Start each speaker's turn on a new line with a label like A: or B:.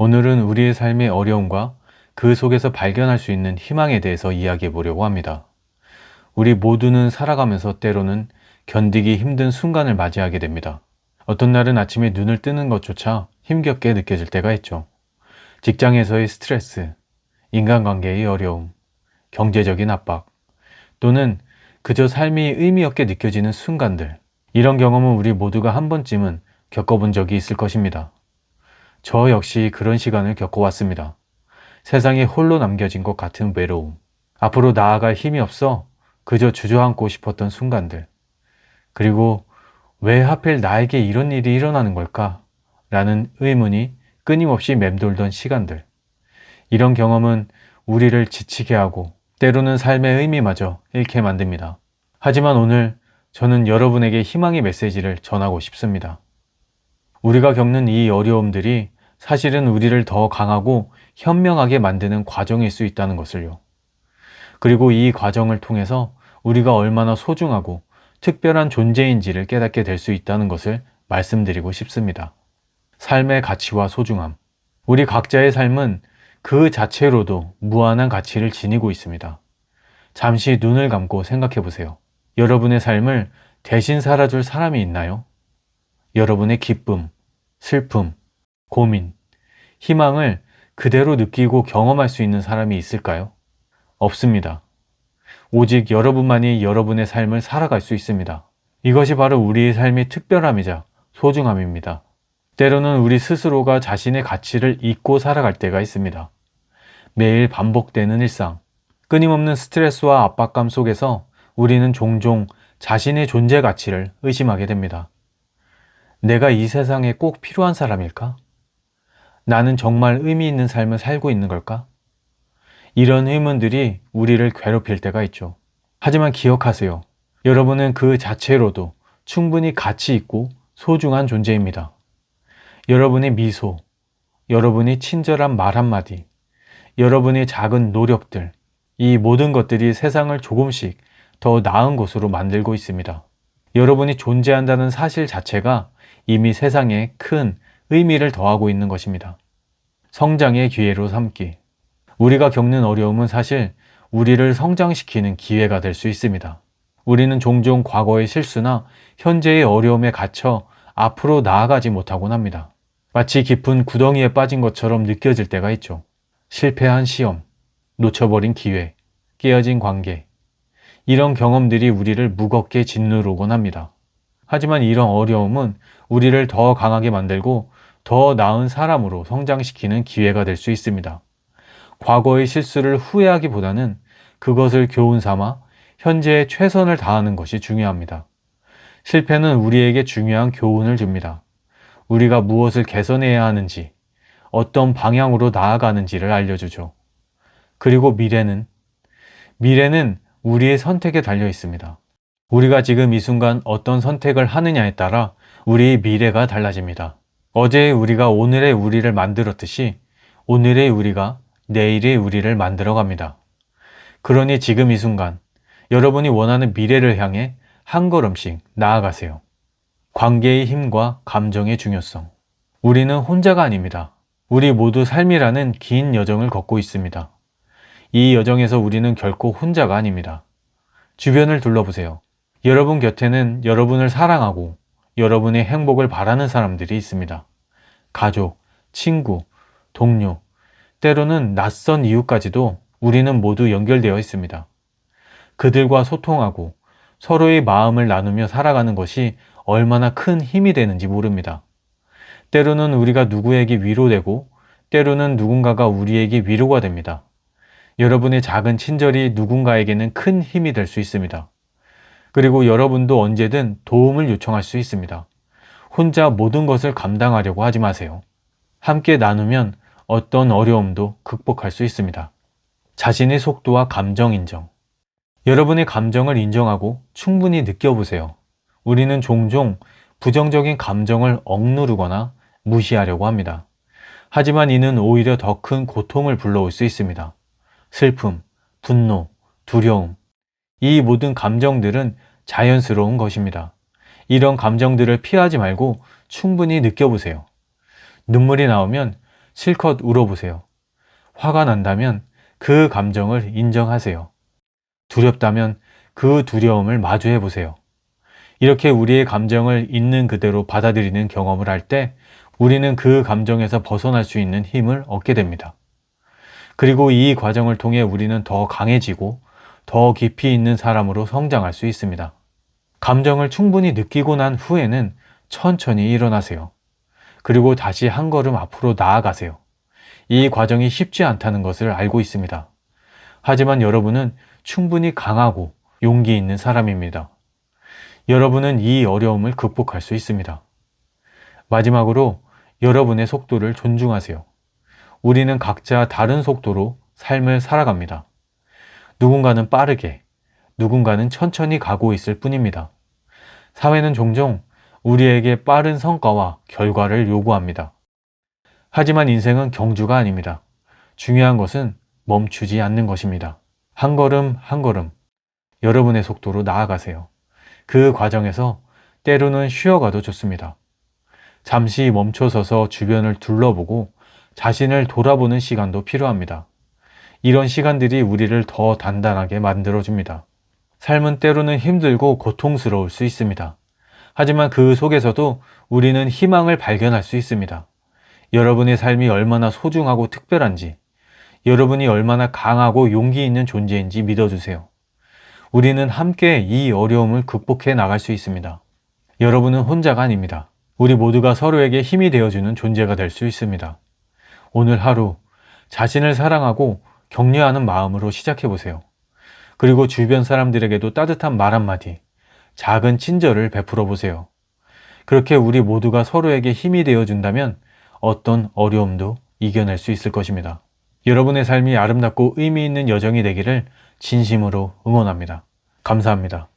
A: 오늘은 우리의 삶의 어려움과 그 속에서 발견할 수 있는 희망에 대해서 이야기해 보려고 합니다. 우리 모두는 살아가면서 때로는 견디기 힘든 순간을 맞이하게 됩니다. 어떤 날은 아침에 눈을 뜨는 것조차 힘겹게 느껴질 때가 있죠. 직장에서의 스트레스, 인간관계의 어려움, 경제적인 압박, 또는 그저 삶이 의미 없게 느껴지는 순간들. 이런 경험은 우리 모두가 한 번쯤은 겪어본 적이 있을 것입니다. 저 역시 그런 시간을 겪어왔습니다. 세상에 홀로 남겨진 것 같은 외로움. 앞으로 나아갈 힘이 없어 그저 주저앉고 싶었던 순간들. 그리고 왜 하필 나에게 이런 일이 일어나는 걸까? 라는 의문이 끊임없이 맴돌던 시간들. 이런 경험은 우리를 지치게 하고 때로는 삶의 의미마저 잃게 만듭니다. 하지만 오늘 저는 여러분에게 희망의 메시지를 전하고 싶습니다. 우리가 겪는 이 어려움들이 사실은 우리를 더 강하고 현명하게 만드는 과정일 수 있다는 것을요. 그리고 이 과정을 통해서 우리가 얼마나 소중하고 특별한 존재인지를 깨닫게 될 수 있다는 것을 말씀드리고 싶습니다. 삶의 가치와 소중함. 우리 각자의 삶은 그 자체로도 무한한 가치를 지니고 있습니다. 잠시 눈을 감고 생각해 보세요. 여러분의 삶을 대신 살아줄 사람이 있나요? 여러분의 기쁨, 슬픔, 고민, 희망을 그대로 느끼고 경험할 수 있는 사람이 있을까요? 없습니다. 오직 여러분만이 여러분의 삶을 살아갈 수 있습니다. 이것이 바로 우리의 삶의 특별함이자 소중함입니다. 때로는 우리 스스로가 자신의 가치를 잊고 살아갈 때가 있습니다. 매일 반복되는 일상, 끊임없는 스트레스와 압박감 속에서 우리는 종종 자신의 존재 가치를 의심하게 됩니다. 내가 이 세상에 꼭 필요한 사람일까? 나는 정말 의미 있는 삶을 살고 있는 걸까? 이런 의문들이 우리를 괴롭힐 때가 있죠. 하지만 기억하세요. 여러분은 그 자체로도 충분히 가치 있고 소중한 존재입니다. 여러분의 미소, 여러분의 친절한 말 한마디, 여러분의 작은 노력들, 이 모든 것들이 세상을 조금씩 더 나은 곳으로 만들고 있습니다. 여러분이 존재한다는 사실 자체가 이미 세상에 큰 의미를 더하고 있는 것입니다. 성장의 기회로 삼기. 우리가 겪는 어려움은 사실 우리를 성장시키는 기회가 될 수 있습니다. 우리는 종종 과거의 실수나 현재의 어려움에 갇혀 앞으로 나아가지 못하곤 합니다. 마치 깊은 구덩이에 빠진 것처럼 느껴질 때가 있죠. 실패한 시험, 놓쳐버린 기회, 깨어진 관계. 이런 경험들이 우리를 무겁게 짓누르곤 합니다. 하지만 이런 어려움은 우리를 더 강하게 만들고 더 나은 사람으로 성장시키는 기회가 될 수 있습니다. 과거의 실수를 후회하기보다는 그것을 교훈 삼아 현재의 최선을 다하는 것이 중요합니다. 실패는 우리에게 중요한 교훈을 줍니다. 우리가 무엇을 개선해야 하는지, 어떤 방향으로 나아가는지를 알려주죠. 그리고 미래는, 미래는 우리의 선택에 달려 있습니다. 우리가 지금 이 순간 어떤 선택을 하느냐에 따라 우리의 미래가 달라집니다. 어제의 우리가 오늘의 우리를 만들었듯이 오늘의 우리가 내일의 우리를 만들어 갑니다. 그러니 지금 이 순간 여러분이 원하는 미래를 향해 한 걸음씩 나아가세요. 관계의 힘과 감정의 중요성. 우리는 혼자가 아닙니다. 우리 모두 삶이라는 긴 여정을 걷고 있습니다. 이 여정에서 우리는 결코 혼자가 아닙니다. 주변을 둘러보세요. 여러분 곁에는 여러분을 사랑하고 여러분의 행복을 바라는 사람들이 있습니다. 가족, 친구, 동료, 때로는 낯선 이웃까지도 우리는 모두 연결되어 있습니다. 그들과 소통하고 서로의 마음을 나누며 살아가는 것이 얼마나 큰 힘이 되는지 모릅니다. 때로는 우리가 누구에게 위로되고 때로는 누군가가 우리에게 위로가 됩니다. 여러분의 작은 친절이 누군가에게는 큰 힘이 될 수 있습니다. 그리고 여러분도 언제든 도움을 요청할 수 있습니다. 혼자 모든 것을 감당하려고 하지 마세요. 함께 나누면 어떤 어려움도 극복할 수 있습니다. 자신의 속도와 감정 인정. 여러분의 감정을 인정하고 충분히 느껴보세요. 우리는 종종 부정적인 감정을 억누르거나 무시하려고 합니다. 하지만 이는 오히려 더 큰 고통을 불러올 수 있습니다. 슬픔, 분노, 두려움. 이 모든 감정들은 자연스러운 것입니다. 이런 감정들을 피하지 말고 충분히 느껴보세요. 눈물이 나오면 실컷 울어보세요. 화가 난다면 그 감정을 인정하세요. 두렵다면 그 두려움을 마주해 보세요. 이렇게 우리의 감정을 있는 그대로 받아들이는 경험을 할 때 우리는 그 감정에서 벗어날 수 있는 힘을 얻게 됩니다. 그리고 이 과정을 통해 우리는 더 강해지고 더 깊이 있는 사람으로 성장할 수 있습니다. 감정을 충분히 느끼고 난 후에는 천천히 일어나세요. 그리고 다시 한 걸음 앞으로 나아가세요. 이 과정이 쉽지 않다는 것을 알고 있습니다. 하지만 여러분은 충분히 강하고 용기 있는 사람입니다. 여러분은 이 어려움을 극복할 수 있습니다. 마지막으로 여러분의 속도를 존중하세요. 우리는 각자 다른 속도로 삶을 살아갑니다. 누군가는 빠르게, 누군가는 천천히 가고 있을 뿐입니다. 사회는 종종 우리에게 빠른 성과와 결과를 요구합니다. 하지만 인생은 경주가 아닙니다. 중요한 것은 멈추지 않는 것입니다. 한 걸음 한 걸음 여러분의 속도로 나아가세요. 그 과정에서 때로는 쉬어가도 좋습니다. 잠시 멈춰서서 주변을 둘러보고 자신을 돌아보는 시간도 필요합니다. 이런 시간들이 우리를 더 단단하게 만들어줍니다. 삶은 때로는 힘들고 고통스러울 수 있습니다. 하지만 그 속에서도 우리는 희망을 발견할 수 있습니다. 여러분의 삶이 얼마나 소중하고 특별한지, 여러분이 얼마나 강하고 용기 있는 존재인지 믿어주세요. 우리는 함께 이 어려움을 극복해 나갈 수 있습니다. 여러분은 혼자가 아닙니다. 우리 모두가 서로에게 힘이 되어주는 존재가 될 수 있습니다. 오늘 하루 자신을 사랑하고 격려하는 마음으로 시작해 보세요. 그리고 주변 사람들에게도 따뜻한 말 한마디, 작은 친절을 베풀어 보세요. 그렇게 우리 모두가 서로에게 힘이 되어 준다면 어떤 어려움도 이겨낼 수 있을 것입니다. 여러분의 삶이 아름답고 의미 있는 여정이 되기를 진심으로 응원합니다. 감사합니다.